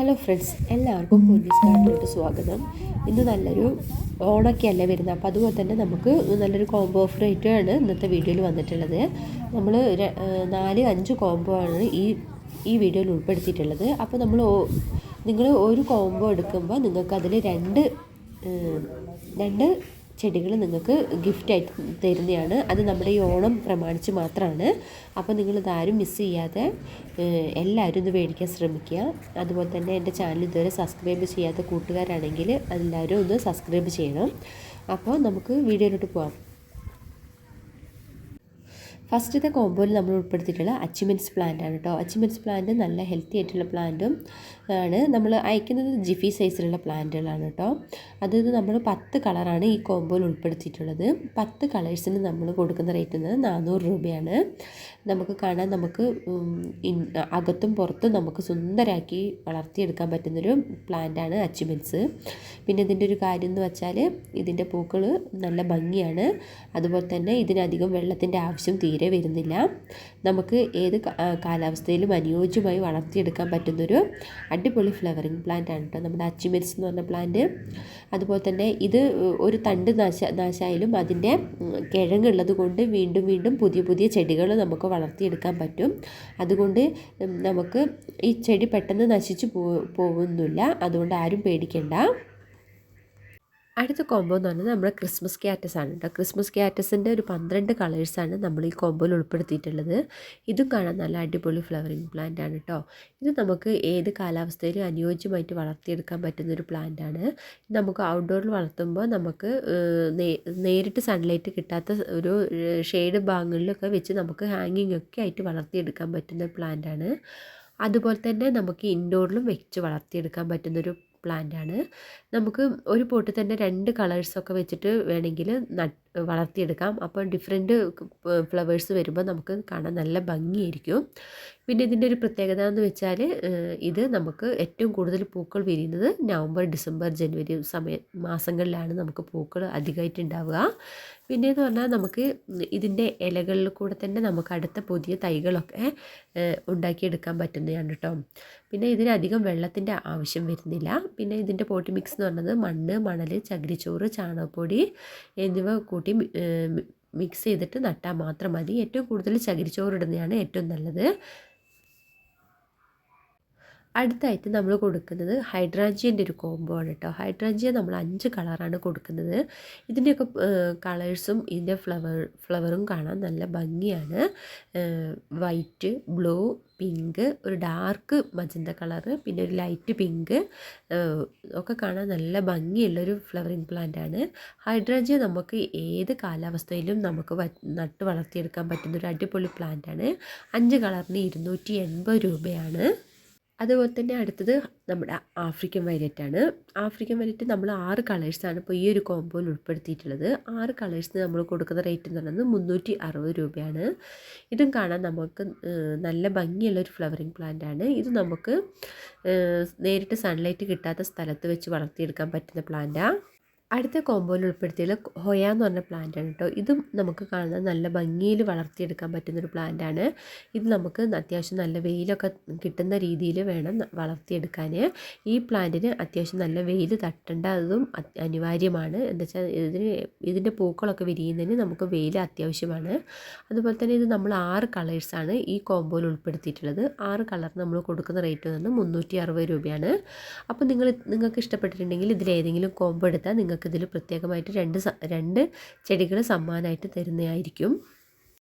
Hello friends എല്ലാവർക്കും police കാർഡിലോട്ട് സ്വാഗതം. ഇന്ന് നല്ലൊരു ഓണൊക്കെ അല്ലേ വരുന്നത്? അപ്പോൾ അതുപോലെ തന്നെ നമുക്ക് നല്ലൊരു കോംബോ ഓഫർ ആയിട്ടാണ് ഇന്നത്തെ വീഡിയോയിൽ വന്നിട്ടുള്ളത്. നമ്മൾ നാല് അഞ്ച് കോംബോ ആണ് ഈ ഈ വീഡിയോയിൽ ഉൾപ്പെടുത്തിയിട്ടുള്ളത്. അപ്പോൾ നമ്മൾ നിങ്ങൾ ഒരു കോംബോ എടുക്കുമ്പോൾ നിങ്ങൾക്ക് അതിൽ രണ്ട് രണ്ട് ചെടികൾ നിങ്ങൾക്ക് ഗിഫ്റ്റായിട്ട് തരുന്നതാണ് അത് നമ്മുടെ ഈ ഓണം പ്രമാണിച്ച് മാത്രമാണ് അപ്പോൾ നിങ്ങളിത് ആരും മിസ് ചെയ്യാതെ എല്ലാവരും ഇത് മേടിക്കാൻ ശ്രമിക്കുക. അതുപോലെ തന്നെ എന്റെ ചാനൽ ഇതുവരെ സബ്സ്ക്രൈബ് ചെയ്യാത്ത കൂട്ടുകാരാണെങ്കിൽ എല്ലാവരും ഒന്ന് സബ്സ്ക്രൈബ് ചെയ്യണം. അപ്പോൾ നമുക്ക് വീഡിയോയിലോട്ട് പോകാം ഫസ്റ്റത്തെ കോമ്പോയിൽ നമ്മൾ ഉൾപ്പെടുത്തിയിട്ടുള്ള അച്ചിമെൻസ് പ്ലാന്റ് ആണ് കേട്ടോ അച്ചിമെൻസ് പ്ലാന്റ് നല്ല ഹെൽത്തി ആയിട്ടുള്ള പ്ലാന്റും ആണ്. നമ്മൾ അയക്കുന്നത് ജിഫി സൈസിലുള്ള പ്ലാന്റുകളാണ് കേട്ടോ അത് നമ്മൾ പത്ത് കളറാണ് ഈ കോമ്പോയിൽ ഉൾപ്പെടുത്തിയിട്ടുള്ളത്. പത്ത് കളേഴ്സിന് നമ്മൾ കൊടുക്കുന്ന റേറ്റ് എന്നത് നാനൂറ് രൂപയാണ്. നമുക്ക് കാണാൻ നമുക്ക് അകത്തും പുറത്തും നമുക്ക് സുന്ദരാക്കി വളർത്തിയെടുക്കാൻ പറ്റുന്നൊരു പ്ലാന്റാണ് അച്ചിമെൻസ് പിന്നെ ഇതിന്റെ ഒരു കാര്യം എന്ന് വെച്ചാൽ ഇതിന്റെ പൂക്കൾ നല്ല ഭംഗിയാണ്. അതുപോലെ തന്നെ ഇതിനധികം വെള്ളത്തിന്റെ ആവശ്യം തീരെ വരുന്നില്ല. നമുക്ക് ഏത് കാലാവസ്ഥയിലും അനുയോജ്യമായി വളർത്തിയെടുക്കാൻ പറ്റുന്നൊരു അടിപൊളി ഫ്ലവറിങ് പ്ലാന്റ് ആണ് കേട്ടോ നമ്മുടെ അച്ചിമെൻസ് എന്ന് പറഞ്ഞ പ്ലാന്റ്. അതുപോലെ തന്നെ ഇത് ഒരു തണ്ട് നാശ നാശായാലും അതിന്റെ കിഴങ്ങുള്ളത് കൊണ്ട് വീണ്ടും വീണ്ടും പുതിയ പുതിയ ചെടികൾ നമുക്ക് വളർത്തിയെടുക്കാൻ പറ്റും. അതുകൊണ്ട് നമുക്ക് ഈ ചെടി പെട്ടെന്ന് നശിച്ചു പോകുന്നില്ല. അതുകൊണ്ട് ആരും പേടിക്കേണ്ട. അടുത്ത കോംബോ എന്ന് പറഞ്ഞാൽ നമ്മുടെ ക്രിസ്മസ് ക്യാറ്റസ് ആണ് കേട്ടോ ക്രിസ്മസ് ക്യാറ്റസിന്റെ ഒരു പന്ത്രണ്ട് കളേഴ്സാണ് നമ്മൾ ഈ കോംബോയിൽ ഉൾപ്പെടുത്തിയിട്ടുള്ളത്. ഇതും കാണാൻ നല്ല അടിപൊളി ഫ്ലവറിങ് പ്ലാന്റ് ആണ് കേട്ടോ ഇത് നമുക്ക് ഏത് കാലാവസ്ഥയിലും അനുയോജ്യമായിട്ട് വളർത്തിയെടുക്കാൻ പറ്റുന്ന ഒരു പ്ലാന്റ് ആണ്. നമുക്ക് ഔട്ട്ഡോറിൽ വളർത്തുമ്പോൾ നമുക്ക് നേരിട്ട് സൺലൈറ്റ് കിട്ടാത്ത ഒരു ഷെയ്ഡ് ഭാഗങ്ങളിലൊക്കെ വെച്ച് നമുക്ക് ഹാങ്ങിങ് ഒക്കെ ആയിട്ട് വളർത്തിയെടുക്കാൻ പറ്റുന്ന പ്ലാന്റ് ആണ്. അതുപോലെ തന്നെ നമുക്ക് ഇൻഡോറിലും വെച്ച് വളർത്തിയെടുക്കാൻ പറ്റുന്നൊരു പ്ലാന്റ് ആണ് നമുക്ക് ഒരു പോട്ടിൽ തന്നെ രണ്ട് കളേഴ്സൊക്കെ വെച്ചിട്ട് വേണമെങ്കിൽ വളർത്തിയെടുക്കാം. അപ്പോൾ ഡിഫറെന്റ് ഫ്ലവേഴ്സ് വരുമ്പോൾ നമുക്ക് കാണാൻ നല്ല ഭംഗിയായിരിക്കും. പിന്നെ ഇതിന്റെ ഒരു പ്രത്യേകത എന്ന് വെച്ചാൽ ഇത് നമുക്ക് ഏറ്റവും കൂടുതൽ പൂക്കൾ വിരിയുന്നത് നവംബർ ഡിസംബർ ജനുവരി സമയ മാസങ്ങളിലാണ് നമുക്ക് പൂക്കൾ അധികമായിട്ട് ഉണ്ടാവുക. പിന്നെ എന്ന് പറഞ്ഞാൽ നമുക്ക് ഇതിന്റെ ഇലകളിൽ കൂടെ തന്നെ നമുക്ക് അടുത്ത പുതിയ തൈകളൊക്കെ ഉണ്ടാക്കിയെടുക്കാൻ പറ്റുന്നതാണ് കേട്ടോ പിന്നെ ഇതിനധികം വെള്ളത്തിന്റെ ആവശ്യം വരുന്നില്ല. പിന്നെ ഇതിന്റെ പോട്ടി മിക്സ് എന്ന് പറഞ്ഞത് മണ്ണ് മണൽ ചകിരിച്ചോറ് ചാണകപ്പൊടി എന്നിവ കൂട്ടി മിക്സ് ചെയ്തിട്ട് നട്ടാൽ മാത്രം മതി. ഏറ്റവും കൂടുതൽ ചകിരിച്ചോറിടുന്നതാണ് ഏറ്റവും നല്ലത്. അടുത്തായിട്ട് നമ്മൾ കൊടുക്കുന്നത് ഹൈഡ്രാഞ്ചിയന്റെ ഒരു കോംബോ ആണ് കേട്ടോ. ഹൈഡ്രാഞ്ചിയ നമ്മൾ അഞ്ച് കളറാണ് കൊടുക്കുന്നത്. ഇതിന്റെയൊക്കെ കളേഴ്സും ഇതിന്റെ ഫ്ലവർ ഫ്ലവറും കാണാൻ നല്ല ഭംഗിയാണ്. വൈറ്റ് ബ്ലൂ പിങ്ക് ഒരു ഡാർക്ക് മജന്ത കളറ് പിന്നെ ഒരു ലൈറ്റ് പിങ്ക് ഒക്കെ കാണാൻ നല്ല ഭംഗിയുള്ളൊരു ഫ്ലവറിങ് പ്ലാന്റ് ആണ്. ഹൈഡ്രാഞ്ചിയ നമുക്ക് ഏത് കാലാവസ്ഥയിലും നമുക്ക് നട്ട് വളർത്തിയെടുക്കാൻ പറ്റുന്ന ഒരു അടിപൊളി പ്ലാന്റ് ആണ്. അഞ്ച് കളറിന് ഇരുന്നൂറ്റി എൺപത് രൂപയാണ്. അതുപോലെ തന്നെ അടുത്തത് നമ്മുടെ ആഫ്രിക്കൻ വയലറ്റ് ആണ് ആഫ്രിക്കൻ വയലറ്റ് നമ്മൾ ആറ് കളേഴ്സാണ് ഇപ്പോൾ ഈ ഒരു കോമ്പോയിൽ ഉൾപ്പെടുത്തിയിട്ടുള്ളത്. ആറ് കളേഴ്സിന് നമ്മൾ കൊടുക്കുന്ന റേറ്റ് എന്ന് പറയുന്നത് മുന്നൂറ്റി അറുപത് രൂപയാണ്. ഇതും കാണാൻ നമുക്ക് നല്ല ഭംഗിയുള്ള ഒരു ഫ്ലവറിങ് പ്ലാന്റ് ആണ്. ഇത് നമുക്ക് നേരിട്ട് സൺലൈറ്റ് കിട്ടാത്ത സ്ഥലത്ത് വെച്ച് വളർത്തിയെടുക്കാൻ പറ്റുന്ന പ്ലാന്റാണ് അടുത്ത കോമ്പോയിൽ ഉൾപ്പെടുത്തിയത് ഹൊയ എന്ന് പറഞ്ഞ പ്ലാന്റ് ആണ് കേട്ടോ ഇതും നമുക്ക് കാണുന്ന നല്ല ഭംഗിയിൽ വളർത്തിയെടുക്കാൻ പറ്റുന്നൊരു പ്ലാന്റ് ആണ്. ഇത് നമുക്ക് അത്യാവശ്യം നല്ല വെയിലൊക്കെ കിട്ടുന്ന രീതിയിൽ വേണം വളർത്തിയെടുക്കാൻ. ഈ പ്ലാന്റിന് അത്യാവശ്യം നല്ല വെയിൽ തട്ടേണ്ടതും അനിവാര്യമാണ്. എന്താ വെച്ചാൽ ഇതിന് ഇതിന്റെ പൂക്കളൊക്കെ വിരിയുന്നതിന് നമുക്ക് വെയിൽ അത്യാവശ്യമാണ്. അതുപോലെ തന്നെ ഇത് നമ്മൾ ആറ് കളേഴ്സാണ് ഈ കോമ്പോയിൽ ഉൾപ്പെടുത്തിയിട്ടുള്ളത്. ആറ് കളർ നമ്മൾ കൊടുക്കുന്ന റേറ്റ് വന്ന് മുന്നൂറ്റി അറുപത് രൂപയാണ്. അപ്പോൾ നിങ്ങൾ നിങ്ങൾക്ക് ഇഷ്ടപ്പെട്ടിട്ടുണ്ടെങ്കിൽ ഇതിലേതെങ്കിലും കോമ്പോ എടുത്താൽ നിങ്ങൾക്ക് ഇതിൽ പ്രത്യേകമായിട്ട് രണ്ട് രണ്ട് ചെടികൾ സമ്മാനമായിട്ട് തരുന്നതായിരിക്കും.